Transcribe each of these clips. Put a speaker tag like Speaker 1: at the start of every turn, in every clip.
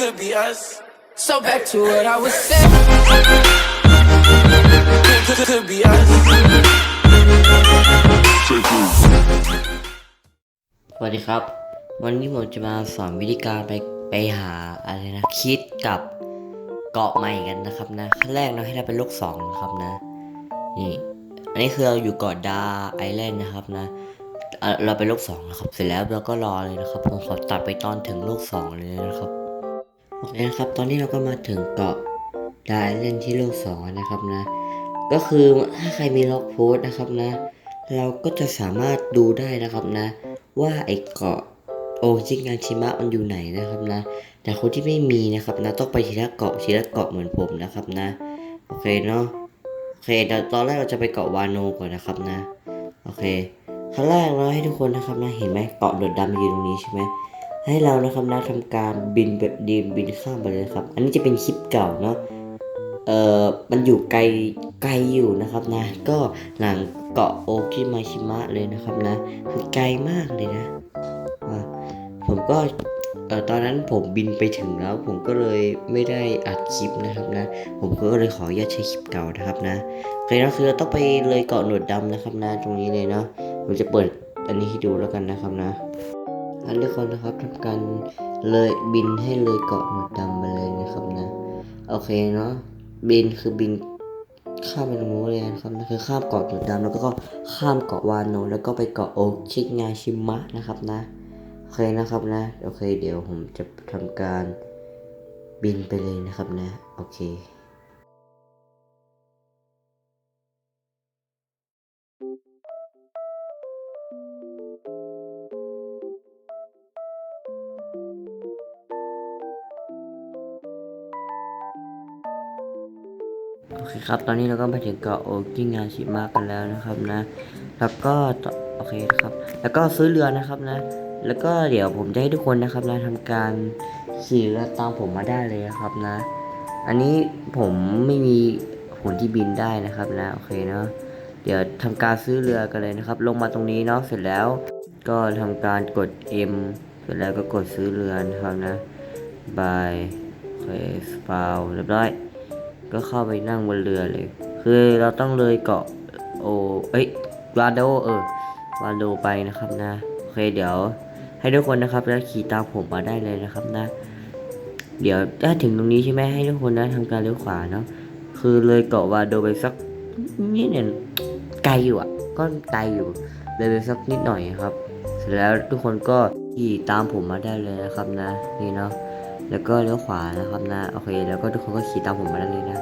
Speaker 1: could be us. So back to what I was saying. Could, could, be us.
Speaker 2: สวัสดีครับ วันนี้ผมจะมาสอนวิธีการไปไปหาอะไรนะคิดกับเกาะใหม่กันนะครับนะขั้นแรกเราให้เราเป็นโลกสองนะครับนะนี่อันนี้คือเราอยู่เกาะดาไอแลนด์นะครับนะเราเป็นโลกสองนะครับเสร็จแล้วเราก็รอเลยนะครับผมขอตัดไปตอนถึงโลกสองเลยนะครับ โอเคนะครับ ตอนนี้เราก็มาถึงเกาะดาไอแลนที่โลกสองนะครับนะ ก็คือถ้าใครมีล็อกโพสนะครับนะ เราก็จะสามารถดูได้นะครับนะ ว่าไอเกาะโอจิงานชิมะมันอยู่ไหนนะครับนะ แต่คนที่ไม่มีนะครับนะต้องไปทีละเกาะทีละเกาะเหมือนผมนะครับนะ โอเคเนาะ โอเคเดี๋ยวตอนแรกเราจะไปเกาะวาโนก่อนนะครับนะ โอเคขั้นแรกเราให้ทุกคนนะครับนะเห็นไหมเกาะโดดดำอยู่ตรงนี้ใช่ไหม ให้เรานะครับนะทำการบินแบบดีมบินข้ามไปเลยครับ อันนี้จะเป็นคลิปเก่าเนาะเอ่อมันอยู่ไกลไกลอยู่นะครับนะ ก็หลังเกาะโอคิมาชิมะเลยนะครับนะคือไกลมากเลยนะะผมก็เอ่อตอนนั้นผมบินไปถึงแล้วผมก็เลยไม่ได้อัดคลิปนะครับนะ ผมก็เลยขออนุญาตใช้คลิปเก่านะครับนะโอเคนะคือเราต้องไปเลยเกาะหนวดดำนะครับนะ ตรงนี้เลยเนาะผมจะเปิดอันนี้ให้ดูแล้วกันนะครับนะ อันทุกคนนะครับทำการเลยบินให้เลยเกาะหนวดดำไปเลยนะครับนะ โอเคเนาะบินคือบินข้ามไปตรงนู้นเลยนะครับนั่นคือข้ามเกาะจุดดำแล้วก็ข้ามเกาะวานโนแล้วก็ไปเกาะโอชิงาชิมะนะครับนะโอเคนะครับนะโอเคเดี๋ยวผมจะทำการบินไปเลยนะครับนะ โอเค โอเคครับ ตอนนี้เราก็มาถึงเกาะโอกิงาชิมะกันแล้วนะครับนะ แล้วก็โอเคครับ แล้วก็ซื้อเรือนะครับนะ แล้วก็เดี๋ยวผมจะให้ทุกคนนะครับนะทำการขี่เรือตามผมมาได้เลยนะครับนะ อันนี้ผมไม่มีผลที่บินได้นะครับนะโอเคเนาะ เดี๋ยวทำการซื้อเรือกันเลยนะครับ ลงมาตรงนี้เนาะเสร็จแล้ว ก็ทำการกด M เสร็จแล้วก็กดซื้อเรือนะครับนะ by โอเคสปาวเรียบร้อย ก็เข้าไปนั่งบนเรือเลย คือเราต้องเลยเกาะโอเอ้ยวาโดเออวาโดไปนะครับนะโอเคเดี๋ยวให้ทุกคนนะครับแล้วขี่ตามผมมาได้เลยนะครับนะ เดี๋ยวถ้าถึงตรงนี้ใช่ไหมให้ทุกคนนะทำการเลี้ยวขวาเนาะคือเลยเกาะวาโดไปสักนิดเนี่ยไกลอยู่อะ ก็ไกลอยู่เลยไปสักนิดหน่อยครับ เสร็จแล้วทุกคนก็ขี่ตามผมมาได้เลยนะครับนะ นี่เนาะ แล้วก็เลี้ยวขวานะครับนะ โอเค แล้วก็ทุกคนก็ขี่ตามผมมาได้เลยนะ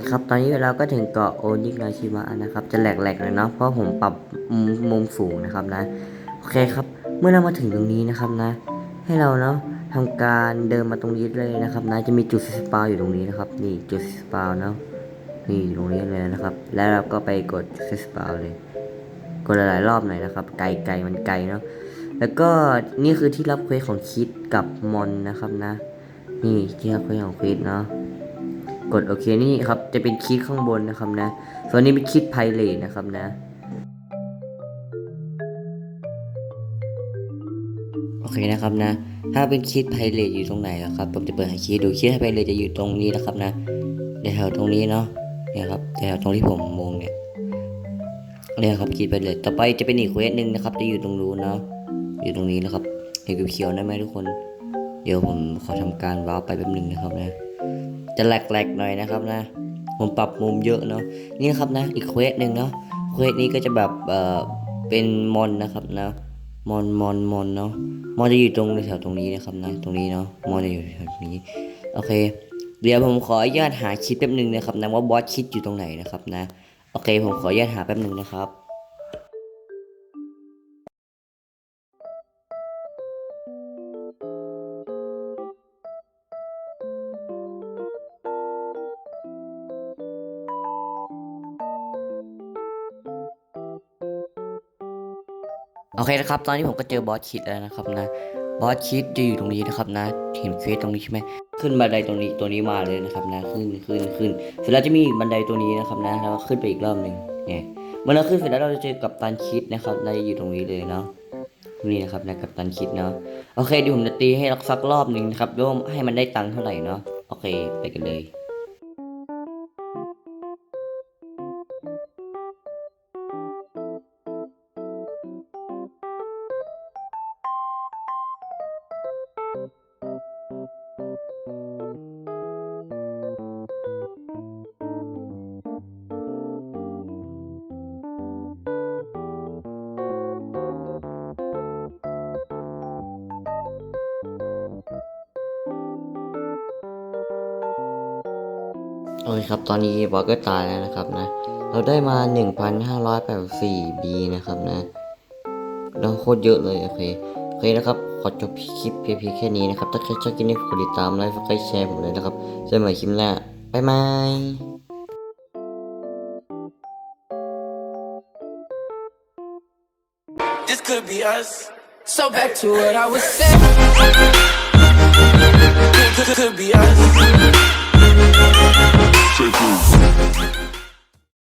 Speaker 2: คครับตอนนี้เราก็ถึงเกาะโอนิกาชิมะนะครับ จะแหลกๆเลยเนาะเพราะผมปรับมุมสูงนะครับนะโอเคครับ เมื่อเรามาถึงตรงนี้นะครับนะ ให้เราเนาะทำการเดินมาตรงนี้เลยนะครับนะจะมีจุดสปาอยู่ตรงนี้นะครับนี่จุดสปาเนาะนี่ตรงนี้เลยนะครับ แล้วเราก็ไปกดจุดสปาเลยกดหลายๆรอบหน่อยนะครับ ไกลไกลมันไกลเนาะแล้วก็นี่คือที่รับเควสของคิดกับมอนนะครับนะ นี่ที่รับเควสของคิดเนาะ กดโอเคนี่ครับจะเป็นคิดข้างบนนะครับนะ ส่วนนี้เป็นคิดไพเรตนะครับนะโอเคนะครับนะ ถ้าเป็นคิดไพเรตอยู่ตรงไหนนะครับ ผมจะเปิดให้คิดดูคิดไพเรตจะอยู่ตรงนี้นะครับนะแถวตรงนี้เนาะเนี่ยครับแถวตรงที่ผมมองเนี่ยเนี่ยครับคิดไพเรตต่อไปจะเป็นอีกเควสหนึ่งนะครับ จะอยู่ตรงนู้นเนาะอยู่ตรงนี้นะครับเห็นเขียวๆได้ไหมทุกคน เดี๋ยวผมขอทำการว้าวไปแป๊บหนึงนะครับนะ จะแหลกๆหน่อยนะครับนะ ผมปรับมุมเยอะเนาะ นี่นะครับนะ อีกเควสหนึ่งเนาะ เควสนี้ก็จะแบบเอ่อเป็นมอนนะครับนะ มอนมอนมอนเนาะ มอนจะอยู่ตรงแถวตรงนี้นะครับนะ ตรงนี้เนาะ มอนจะอยู่แถวนี้ โอเค เดี๋ยวผมขออนุญาตหาคลิปแป๊บหนึงนะครับนะว่าบอสคิดอยู่ตรงไหนนะครับนะ โอเค ผมขออนุญาตหาแป๊บหนึงนะครับ โอเคนะครับ ตอนนี้ผมก็เจอบอสคิดแล้วนะครับนะ บอสคิดจะอยู่ตรงนี้นะครับนะ เห็นเควสตรงนี้ใช่ไหม ขึ้นบันไดตรงนี้ตัวนี้มาเลยนะครับนะ ขึ้นขึ้นขึ้น เสร็จแล้วจะมีบันไดตัวนี้นะครับนะ แล้วขึ้นไปอีกรอบหนึ่งเนี่ยเมื่อเราขึ้นเสร็จแล้วเราจะเจอกับตันคิดนะครับเราจะอยู่ตรงนี้เลยเนาะนี่นะครับนะกับตันคิดเนาะ โอเคเดี๋ยวผมจะตีให้รักสักรอบหนึ่งนะครับดูว่าให้มันได้ตังค์เท่าไหร่เนาะ โอเค ไปกันเลย อเคครับตอนนี้บอสก็ตายแล้วนะครับนะ เราได้มา 1,584 B นะครับนะเราโคตรเยอะเลยโอเคโอเคนะครับ ขอจบคลิปเพียงแค่นี้นะครับ ถ้าใครชอบคลิปนี้กดติดตามไลค์กดแชร์ผมเลยนะครับเจอกันใหม่คลิปหน้าบ๊ายบาย
Speaker 1: This could be us. So back to what I was saying. Could, could, could be us. shaking.